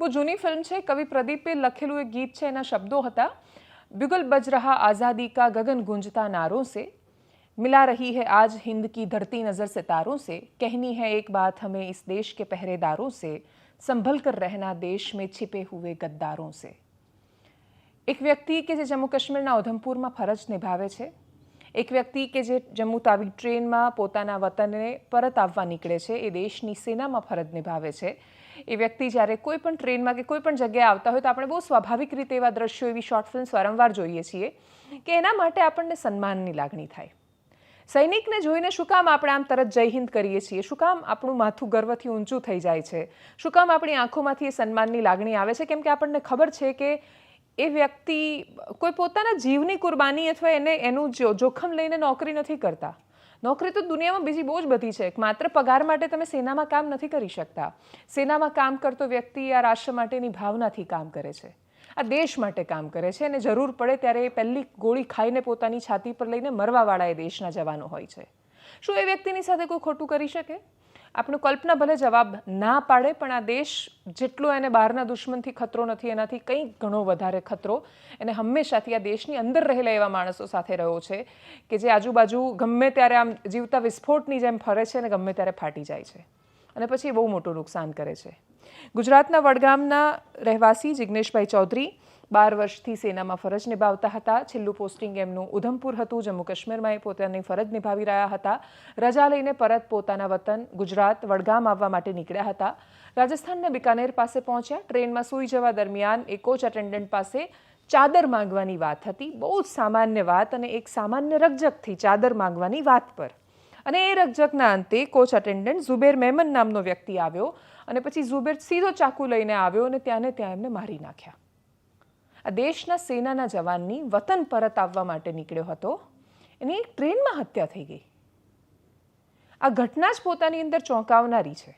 બહુ જૂની ફિલ્મ છે કવિ પ્રદીપે લખેલું એક ગીત છે એના શબ્દો હતા બિગલ બજ રહા આઝાદી કા ગગન ગુંજતા નારોं से मिला रही है आज हिंद की धरती नज़र सितारों से कहनी है एक बात हमें इस देश के पहरेदारों से संभल कर रहना देश में छिपे हुए गद्दारों से એક વ્યક્તિ કે જે જમ્મુ કાશ્મીરના ઉધમપુરમાં ફરજ નિભાવે છે એક વ્યક્તિ કે જે જમ્મુ તાવી ટ્રેનમાં પોતાના વતનને પરત આવવા નીકળે છે એ દેશની સેનામાં ફરજ નિભાવે છે એ વ્યક્તિ જ્યારે કોઈ પણ ટ્રેનમાં કે કોઈ પણ જગ્યાએ આવતા હોય તો આપણે બહુ સ્વાભાવિક રીતે એવા દ્રશ્યો, એવી શોર્ટ ફિલ્મ્સ વારંવાર જોઈએ છીએ કે એના માટે આપણને સન્માનની લાગણી થાય. સૈનિકને જોઈને શું કામ આપણે આમ તરત જય હિન્દ કરીએ છીએ? શું કામ આપણું માથું ગર્વથી ઊંચું થઈ જાય છે? શું કામ આપણી આંખોમાંથી એ સન્માનની લાગણી આવે છે? કેમ કે આપણને ખબર છે કે એ વ્યક્તિ કોઈ પોતાના જીવની કુરબાની અથવા એને એનું જોખમ લઈને નોકરી નથી કરતા. નોકરી તો દુનિયામાં બીજી બહુ જ બધી છે. માત્ર પગાર માટે તમે સેનામાં કામ નથી કરી શકતા. સેનામાં કામ કરતો વ્યક્તિ આ રાષ્ટ્ર માટેની ભાવનાથી કામ કરે છે. આ દેશ માટે કામ કરે છે અને જરૂર પડે ત્યારે એ પહેલી ગોળી ખાઈને પોતાની છાતી પર લઈને મરવાવાળા એ દેશના જવાનો હોય છે. શું એ વ્યક્તિની સાથે કોઈ ખોટું કરી શકે? આપણું કલ્પના ભલે જવાબ ના પાડે, પણ આ દેશ જેટલો એને બહારના દુશ્મનથી ખતરો નથી, એનાથી કંઈક ઘણો વધારે ખતરો. એને હંમેશાથી આ દેશની અંદર રહેલા એવા માણસો સાથે રહ્યો છે કે જે આજુબાજુ ગમે ત્યારે આમ જીવતા વિસ્ફોટની જેમ ફરે છે અને ગમે ત્યારે ફાટી જાય છે. અને પછી એ બહુ મોટું નુકસાન કરે છે. ગુજરાતના વડગામના રહેવાસી જિગ્નેશભાઈ ચૌધરી બાર વર્ષથી સેનામાં ફરજ નિભાવતા હતા. છેલ્લું પોસ્ટિંગ એમનું ઉધમપુર હતું, જમ્મુ કાશ્મીરમાં એ પોતાની ફરજ નિભાવી રહ્યા હતા. રજા લઈને પરત પોતાના વતન ગુજરાત, વડગામ આવવા માટે નીકળ્યા હતા. રાજસ્થાનના બિકાનેર પાસે પહોંચ્યા. ટ્રેનમાં સૂઈ જવા દરમિયાન એ કોચ અટેન્ડન્ટ પાસે ચાદર માંગવાની વાત હતી. બહુ જ સામાન્ય વાત અને એક સામાન્ય રકજકથી ચાદર માંગવાની વાત પર. અને એ રજકના અંતે કોચ અટેન્ડન્ટ ઝુબેર મેમન નામનો વ્યક્તિ આવ્યો અને પછી ઝુબેર સીધો ચાકુ લઈને આવ્યો અને ત્યાંને ત્યાં એમને મારી નાખ્યા. દેશના સેનાના જવાનની વતન પરત આવવા માટે નીકળ્યો હતો. એની એક ટ્રેનમાં હત્યા થઈ ગઈ. આ ઘટના જ પોતાની અંદર ચોંકાવનારી છે.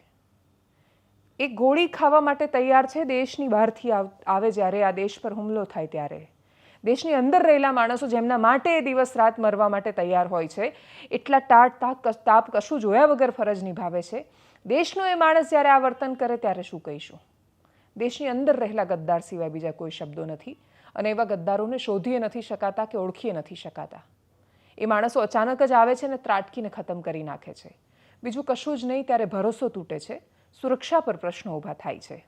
એ ગોળી ખાવા માટે તૈયાર છે, દેશની બહારથી આવે જ્યારે આ દેશ પર હુમલો થાય ત્યારે. દેશની અંદર રહેલા માણસો જેમના માટે એ દિવસ રાત મરવા માટે તૈયાર હોય છે, એટલા ટાટ, તાપ તાપ કશું જોયા વગર ફરજ નિભાવે છે. દેશનો એ માણસ જ્યારે આ વર્તન કરે ત્યારે શું કહીશું? દેશની અંદર રહેલા ગદ્દાર સિવાય બીજા કોઈ શબ્દો નથી અને એવા ગદ્દારોને શોધીએ નથી શકાતા કે ઓળખીએ નથી શકાતા. એ માણસો અચાનક જ આવે છે ને ત્રાટકીને ખતમ કરી નાખે છે. બીજું કશું જ નહીં, ત્યારે ભરોસો તૂટે છે. સુરક્ષા પર પ્રશ્નો ઊભા થાય છે.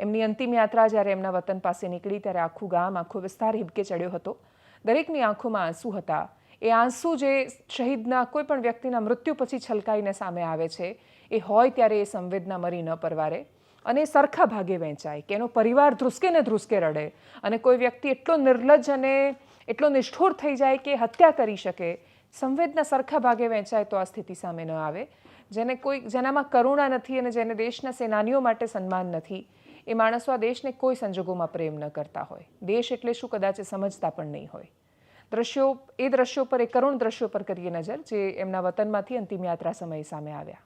એમની અંતિમ યાત્રા જ્યારે એમના વતન પાસે નીકળી, ત્યારે આખું ગામ, આખો વિસ્તાર હિબકે ચડ્યો હતો. દરેકની આંખોમાં આંસુ હતા. એ આંસુ જે શહીદના કોઈ પણ વ્યક્તિના મૃત્યુ પછી છલકાઈને સામે આવે છે, એ હોય ત્યારે એ સંવેદના મરી ન પરવારે. અને સરખા ભાગે વહેંચાય કે એનો પરિવાર ધ્રુસકે ને ધ્રુસકે રડે. અને કોઈ વ્યક્તિ એટલો નિર્લજ્જ અને એટલો નિષ્ઠુર થઈ જાય કે હત્યા કરી શકે, સંવેદના સરખા ભાગે વહેંચાય તો આ સ્થિતિ સામે ન આવે. જેને કોઈ, જેનામાં કરુણા નથી અને જેને દેશના સેનાનીઓ માટે સન્માન નથી, એ માણસો આ દેશને કોઈ સંજોગોમાં પ્રેમ ન કરતા હોય. દેશ એટલે શું કદાચ એ સમજતા પણ નહીં હોય. દ્રશ્યો, એ દ્રશ્યો પર, એ કરુણ દ્રશ્યો પર કરીએ નજર, જે એમના વતનમાંથી અંતિમ યાત્રા સમયે સામે આવ્યા.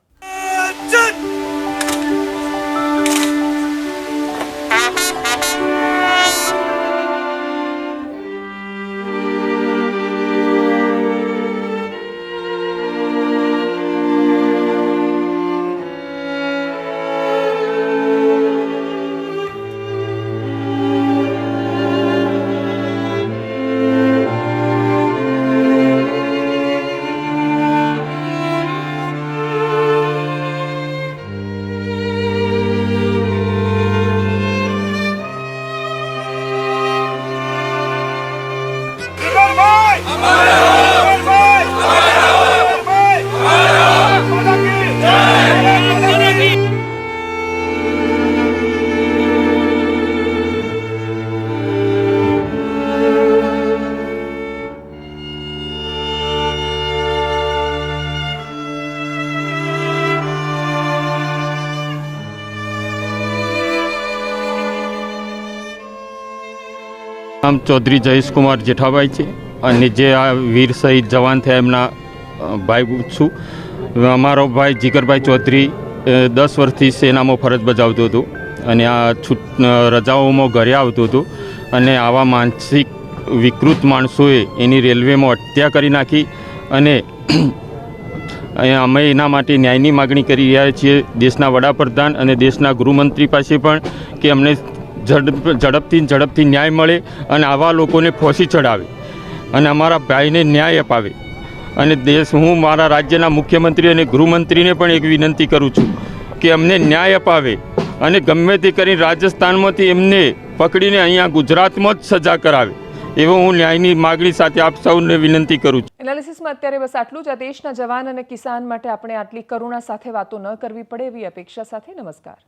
નામ ચૌધરી જયેશકુમાર જેઠાભાઈ છે અને જે આ વીર શહીદ જવાન થયા એમના ભાઈ છું. અમારો ભાઈ જીગરભાઈ ચૌધરી દસ વર્ષથી સેનામાં ફરજ બજાવતું હતું અને આ છૂટ રજાઓમાં ઘરે આવતું હતું અને આવા માનસિક વિકૃત માણસોએ એની રેલવેમાં હત્યા કરી નાખી અને અમે એના માટે ન્યાયની માગણી કરી રહ્યા છીએ દેશના વડાપ્રધાન અને દેશના ગૃહમંત્રી પાસે પણ કે અમને ઝડપ, ઝડપથી ઝડપથી ન્યાય મળે અને આવા લોકોને ફોસી ચડાવે અને અમારા ભાઈને ન્યાય અપાવે. અને દેશ, હું મારા રાજ્યના મુખ્યમંત્રી અને ગૃહમંત્રીને પણ એક વિનંતી કરું છું કે અમને ન્યાય અપાવે અને ગમે તે કરીને રાજસ્થાનમાંથી એમને પકડીને અહીંયા ગુજરાતમાં જ સજા કરાવે. એવો હું ન્યાયની માગણી સાથે આપ સૌને વિનંતી કરું છું. એનાલિસિસમાં અત્યારે બસ આટલું જ. આ દેશના જવાન અને કિસાન માટે આપણે આટલી કરુણા સાથે વાતો ન કરવી પડે એવી અપેક્ષા સાથે નમસ્કાર.